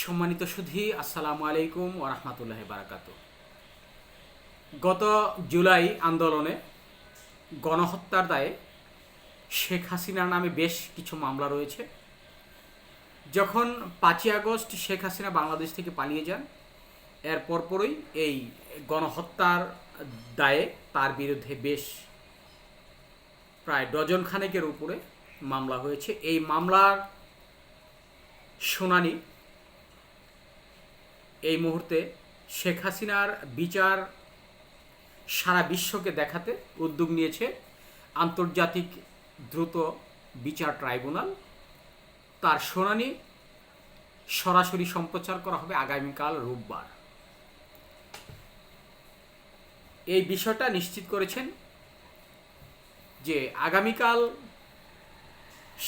সম্মানিত সুধী, আসসালামু আলাইকুম ওরহমতুল্লাহ বারাকাতু গত জুলাই আন্দোলনে গণহত্যার দায়ে শেখ হাসিনার নামে বেশ কিছু মামলা রয়েছে। যখন পাঁচই আগস্ট শেখ হাসিনা বাংলাদেশ থেকে পালিয়ে যান, এর পরপরই এই গণহত্যার দায়ে তার বিরুদ্ধে বেশ প্রায় ডজন খানেকের উপরে মামলা হয়েছে। এই মামলার শুনানি এই মুহূর্তে শেখ হাসিনার বিচার সারা বিশ্বকে দেখাতে উদ্যোগ নিয়েছে আন্তর্জাতিক দ্রুত বিচার ট্রাইব্যুনাল। তার শুনানি সরাসরি সম্প্রচার করা হবে আগামীকাল রোববার। এই বিষয়টা নিশ্চিত করেছেন যে আগামীকাল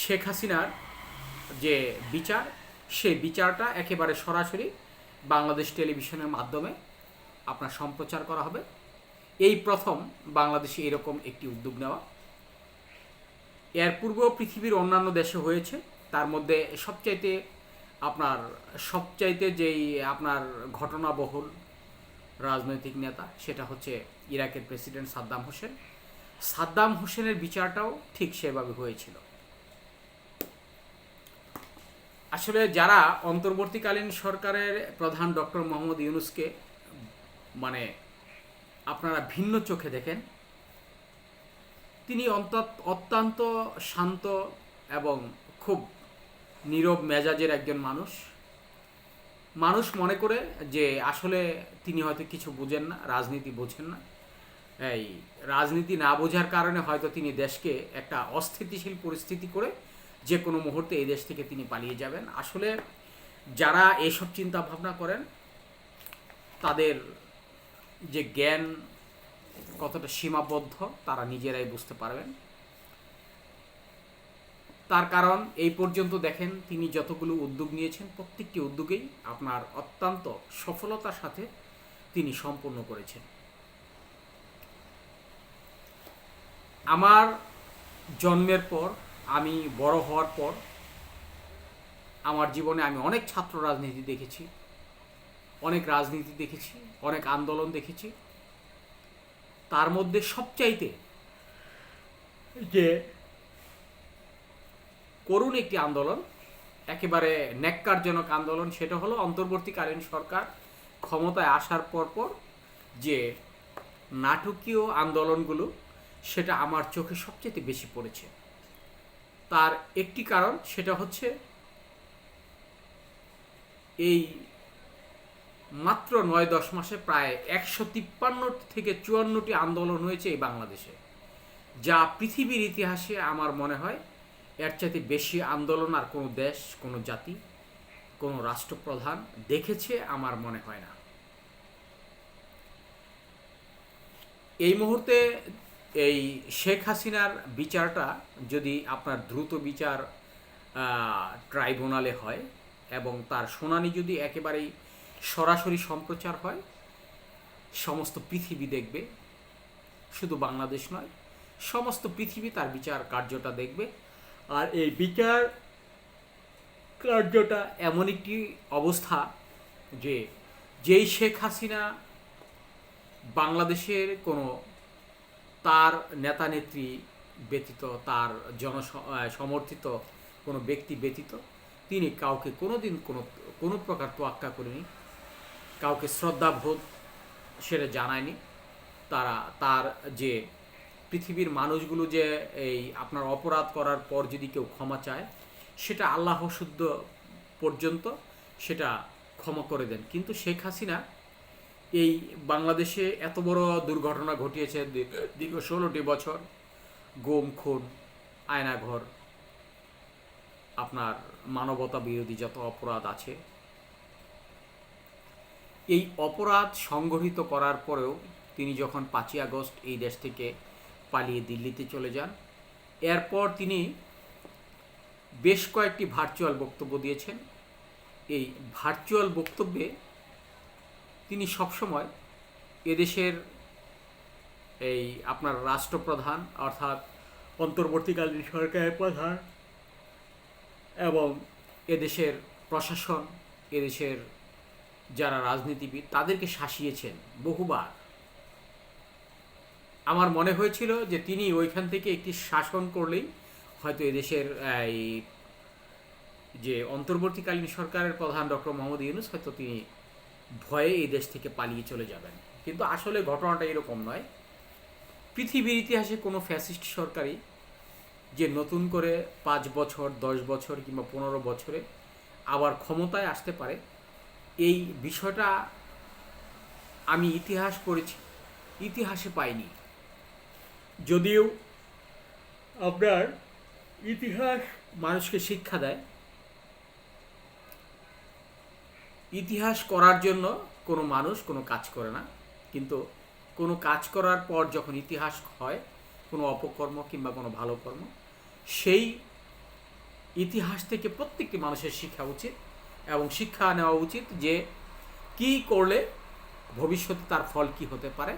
শেখ হাসিনার যে বিচার, সেই বিচারটা একেবারে সরাসরি বাংলাদেশ টেলিভিশনের মাধ্যমে আপনার সম্প্রচার করা হবে। এই প্রথম বাংলাদেশে এরকম একটি উদ্যোগ নেওয়া। এর পূর্বেও পৃথিবীর অন্যান্য দেশে হয়েছে। তার মধ্যে সবচাইতে আপনার, সবচাইতে যেই আপনার ঘটনাবহুল রাজনৈতিক নেতা, সেটা হচ্ছে ইরাকের প্রেসিডেন্ট সাদ্দাম হোসেন। সাদ্দাম হোসেনের বিচারটাও ঠিক সেভাবে হয়েছিল। আসলে যারা অন্তর্বর্তীকালীন সরকারের প্রধান ডক্টর মোহাম্মদ ইউনুসকে মানে আপনারা ভিন্ন চোখে দেখেন, তিনি অত্যন্ত শান্ত এবং খুব নীরব মেজাজের একজন মানুষ। মানুষ মনে করে যে আসলে তিনি হয়তো কিছু বোঝেন না, রাজনীতি বোঝেন না। এই রাজনীতি না বোঝার কারণে হয়তো তিনি দেশকে একটা অস্থিতিশীল পরিস্থিতি করে যে কোনো মুহূর্তে এই দেশ থেকে তিনি পালিয়ে যাবেন। আসলে যারা এসব চিন্তা ভাবনা করেন, তাদের যে জ্ঞান কতটা সীমাবদ্ধ, তারা নিজেরাই বুঝতে পারবেন। তার কারণ, এই পর্যন্ত দেখেন তিনি যতগুলো উদ্যোগ নিয়েছেন, প্রত্যেকটি উদ্যোগেই আপনার অত্যন্ত সফলতার সাথে তিনি সম্পন্ন করেছেন। আমার জন্মের পর আমি বড় হওয়ার পর আমার জীবনে আমি অনেক ছাত্র রাজনীতি দেখেছি, অনেক রাজনীতি দেখেছি, অনেক আন্দোলন দেখেছি। তার মধ্যে সবচাইতে যে করুণ একটি আন্দোলন, একেবারে ন্যাক্কারজনক আন্দোলন, সেটা হলো অন্তর্বর্তীকালীন সরকার ক্ষমতায় আসার পরপর যে নাটকীয় আন্দোলনগুলো, সেটা আমার চোখে সবচেয়ে বেশি পড়েছে। তার একটি কারণ সেটা হচ্ছে এই মাত্র নয় দশ মাসে প্রায় একশো তিপ্পান্ন থেকে চুয়ান্নটি আন্দোলন হয়েছে এই বাংলাদেশে, যা পৃথিবীর ইতিহাসে আমার মনে হয় এর চাইতে বেশি আন্দোলন আর কোনো দেশ, কোনো জাতি, কোনো রাষ্ট্রপ্রধান দেখেছে আমার মনে হয় না। এই মুহূর্তে এই শেখ হাসিনার বিচারটা যদি আপনার দ্রুত বিচার ট্রাইব্যুনালে হয় এবং তার শুনানি যদি একেবারেই সরাসরি সম্প্রচার হয়, সমস্ত পৃথিবী দেখবে, শুধু বাংলাদেশ নয়, সমস্ত পৃথিবী তার বিচার কার্যটা দেখবে। আর এই বিচার কার্যটা এমন একটি অবস্থা যে, যেই শেখ হাসিনা বাংলাদেশের কোনো তার নেতা নেত্রী ব্যতীত, তার জন সমর্থিত কোনো ব্যক্তি ব্যতীত, তিনি কাউকে কোনোদিন কোনো কোনো প্রকার তোয়াক্কা করেনি। কাউকে শ্রদ্ধাবোধ সেটা জানায়নি। তারা, তার যে পৃথিবীর মানুষগুলো যে এই আপনার অপরাধ করার পর যদি কেউ ক্ষমা চায়, সেটা আল্লাহ শুদ্ধ পর্যন্ত সেটা ক্ষমা করে দেন। কিন্তু শেখ হাসিনা এই বাংলাদেশে এত বড় দুর্ঘটনা ঘটিয়েছে দীর্ঘ ষোলোটি বছর, গুম, খুন, আয়নাঘর, আপনার মানবতা বিরোধী যত অপরাধ আছে, এই অপরাধ সংগঠিত করার পরেও তিনি যখন পাঁচই আগস্ট এই দেশ থেকে পালিয়ে দিল্লিতে চলে যান, এরপর তিনি বেশ কয়েকটি ভার্চুয়াল বক্তব্য দিয়েছেন। এই ভার্চুয়াল বক্তব্যে তিনি সবসময় এদেশের এই আপনার রাষ্ট্রপ্রধান, অর্থাৎ অন্তর্বর্তীকালীন সরকারের প্রধান এবং এদেশের প্রশাসন, এদেশের যারা রাজনীতিবিদ, তাদেরকে শাসিয়েছেন বহুবার। আমার মনে হয়েছিল যে তিনি ওইখান থেকে একটি শাসন করলেই হয়তো এদেশের এই যে অন্তর্বর্তীকালীন সরকারের প্রধান ডক্টর মোহাম্মদ ইউনুস, হয়তো তিনি ভয়ে এই দেশ থেকে পালিয়ে চলে যাবেন। কিন্তু আসলে ঘটনাটা এরকম নয়। পৃথিবীর ইতিহাসে কোনো ফ্যাসিস্ট সরকারই যে নতুন করে পাঁচ বছর, দশ বছর কিংবা পনেরো বছরে আবার ক্ষমতায় আসতে পারে, এই বিষয়টা আমি ইতিহাস পড়েছি, ইতিহাসে পাইনি। যদিও আপনার ইতিহাস মানুষকে শিক্ষা দেয় ইতিহাস করার জন্য কোনো মানুষ কোনো কাজ করে না। কিন্তু কোনো কাজ করার পর যখন ইতিহাস হয়, কোনো অপকর্ম কিংবা কোনো ভালো কর্ম, সেই ইতিহাস থেকে প্রত্যেকটি মানুষের শিক্ষা উচিত এবং শিক্ষা নেওয়া উচিত যে কি করলে ভবিষ্যতে তার ফল কি হতে পারে।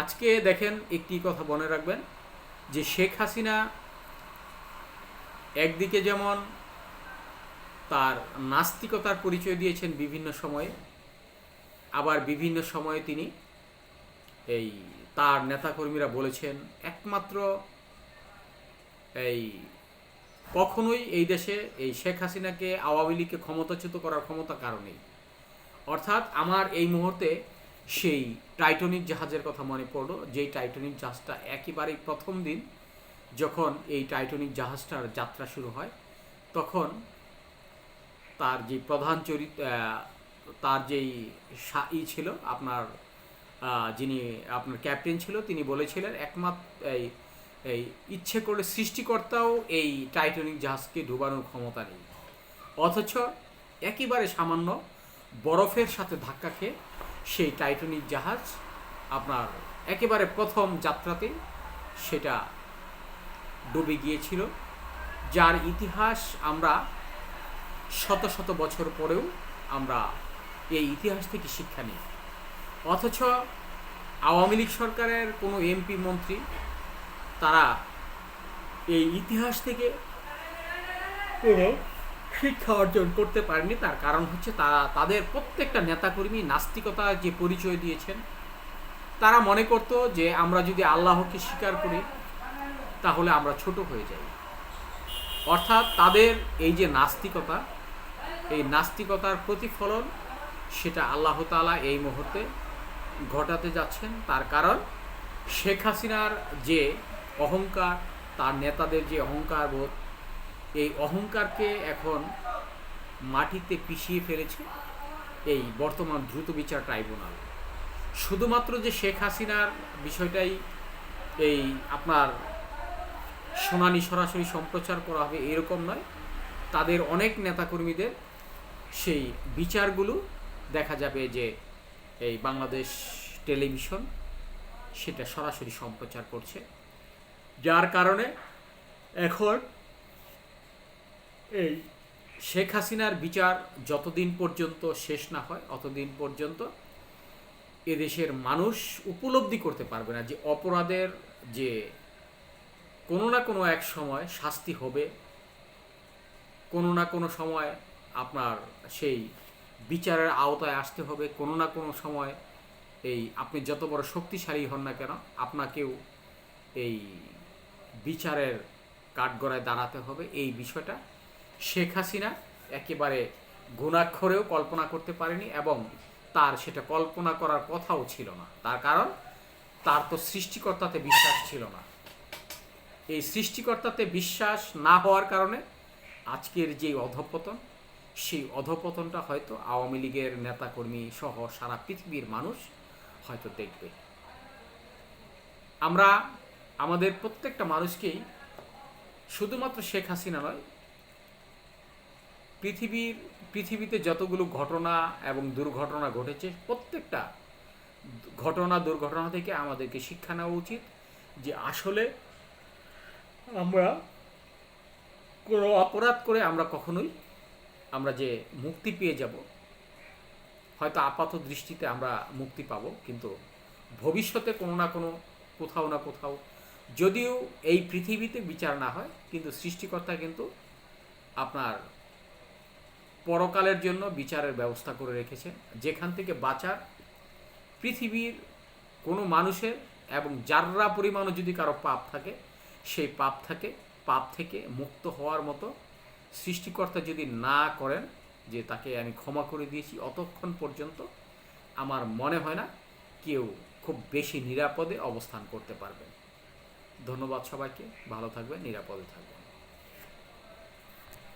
আজকে দেখেন একটি কথা মনে রাখবেন যে শেখ হাসিনা একদিকে যেমন তার নাস্তিকতার পরিচয় দিয়েছেন বিভিন্ন সময়ে। আবার বিভিন্ন সময়ে তিনি এই তার নেতাকর্মীরা বলেছেন, একমাত্র এই কখনোই এই দেশে এই শেখ হাসিনাকে, আওয়ামী লীগকে ক্ষমতাচ্যুত করার ক্ষমতা কারণেই অর্থাৎ আমার এই মুহূর্তে সেই টাইটনিক জাহাজের কথা মনে পড়ল, যেই টাইটনিক জাহাজটা একেবারেই প্রথম দিন যখন এই টাইটনিক জাহাজটার যাত্রা শুরু হয়, তখন তার যে প্রধান চরিত্র তার যেই ই ছিল, আপনার যিনি আপনার ক্যাপ্টেন ছিল, তিনি বলেছিলেন, একমাত্র এই এই ইচ্ছে করলে সৃষ্টিকর্তাও এই টাইটানিক জাহাজকে ডুবানোর ক্ষমতা নেই। অথচ একেবারে সামান্য বরফের সাথে ধাক্কা খেয়ে সেই টাইটানিক জাহাজ আপনার একেবারে প্রথম যাত্রাতে সেটা ডুবে গিয়েছিল। যার ইতিহাস আমরা শত শত বছর পরেও আমরা এই ইতিহাস থেকে শিক্ষা নিই। অথচ আওয়ামী লীগ সরকারের কোনো এমপি, মন্ত্রী, তারা এই ইতিহাস থেকে কোনো শিক্ষা অর্জন করতে পারেনি। তার কারণ হচ্ছে তারা, তাদের প্রত্যেকটা নেতাকর্মী নাস্তিকতার যে পরিচয় দিয়েছেন, তারা মনে করত যে আমরা যদি আল্লাহকে স্বীকার করি, তাহলে আমরা ছোট হয়ে যাই। অর্থাৎ তাদের এই যে নাস্তিকতা এই নাস্তিকতার প্রতিফলন সেটা আল্লাহ তাআলা এই মুহূর্তে ঘটাতে যাচ্ছেন। তার কারণ, শেখ হাসিনার যে অহংকার, তার নেতাদের যে অহংকার বোধ, এই অহংকারকে এখন মাটিতে পিষিয়ে ফেলেছে এই বর্তমান দ্রুত বিচার ট্রাইব্যুনাল। শুধুমাত্র যে শেখ হাসিনার বিষয়টাই এই আপনার শুনানি সরাসরি সম্প্রচার করা হবে এরকম নয়, তাদের অনেক নেতাকর্মীদের সেই বিচারগুলো দেখা যাবে যে এই বাংলাদেশ টেলিভিশন সেটা সরাসরি সম্প্রচার করছে। যার কারণে এখন এই শেখ হাসিনার বিচার যতদিন পর্যন্ত শেষ না হয়, অতদিন পর্যন্ত এদেশের মানুষ উপলব্ধি করতে পারবে না যে অপরাধের যে কোনো না কোনো এক সময় শাস্তি হবে, কোনো না কোনো সময় আপনার সেই বিচারের আওতায় আসতে হবে কোনো না কোনো সময়। এই আপনি যত বড় শক্তিশালী হন না কেন, আপনাকেও এই বিচারের কাঠগড়ায় দাঁড়াতে হবে। এই বিষয়টা শেখ হাসিনা একেবারে গুণাক্ষরেও কল্পনা করতে পারেনি এবং তার সেটা কল্পনা করার কথাও ছিল না। তার কারণ, তার তো সৃষ্টিকর্তাতে বিশ্বাস ছিল না। এই সৃষ্টিকর্তাতে বিশ্বাস না হওয়ার কারণে আজকের যে অধপতন সেই অধপতনটা হয়তো আওয়ামী লীগের নেতাকর্মী সহ সারা পৃথিবীর মানুষ হয়তো দেখবে। আমরা, আমাদের প্রত্যেকটা মানুষকেই শুধুমাত্র শেখ হাসিনা নয়, পৃথিবীর, পৃথিবীতে যতগুলো ঘটনা এবং দুর্ঘটনা ঘটেছে, প্রত্যেকটা ঘটনা, দুর্ঘটনা থেকে আমাদেরকে শিক্ষা নেওয়া উচিত যে আসলে আমরা কোনো অপরাধ করে আমরা কখনোই আমরা যে মুক্তি পেয়ে যাব, হয়তো আপাত দৃষ্টিতে আমরা মুক্তি পাব, কিন্তু ভবিষ্যতে কোনো না কোনো কোথাও না কোথাও, যদিও এই পৃথিবীতে বিচার না হয়, কিন্তু সৃষ্টিকর্তা কিন্তু আপনার পরকালের জন্য বিচারের ব্যবস্থা করে রেখেছেন, যেখান থেকে বাঁচার পৃথিবীর কোনো মানুষের এবং যাররা পরিমাণও যদি কারও পাপ থাকে, সেই পাপ থাকে, পাপ থেকে মুক্ত হওয়ার মতো সৃষ্টিকর্তা যদি না করেন যে তাকে আমি ক্ষমা করে দিয়েছি, অতক্ষণ পর্যন্ত আমার মনে হয় না কেউ খুব বেশি নিরাপদে অবস্থান করতে পারবেন। ধন্যবাদ সবাইকে। ভালো থাকবেন, নিরাপদে থাকবেন।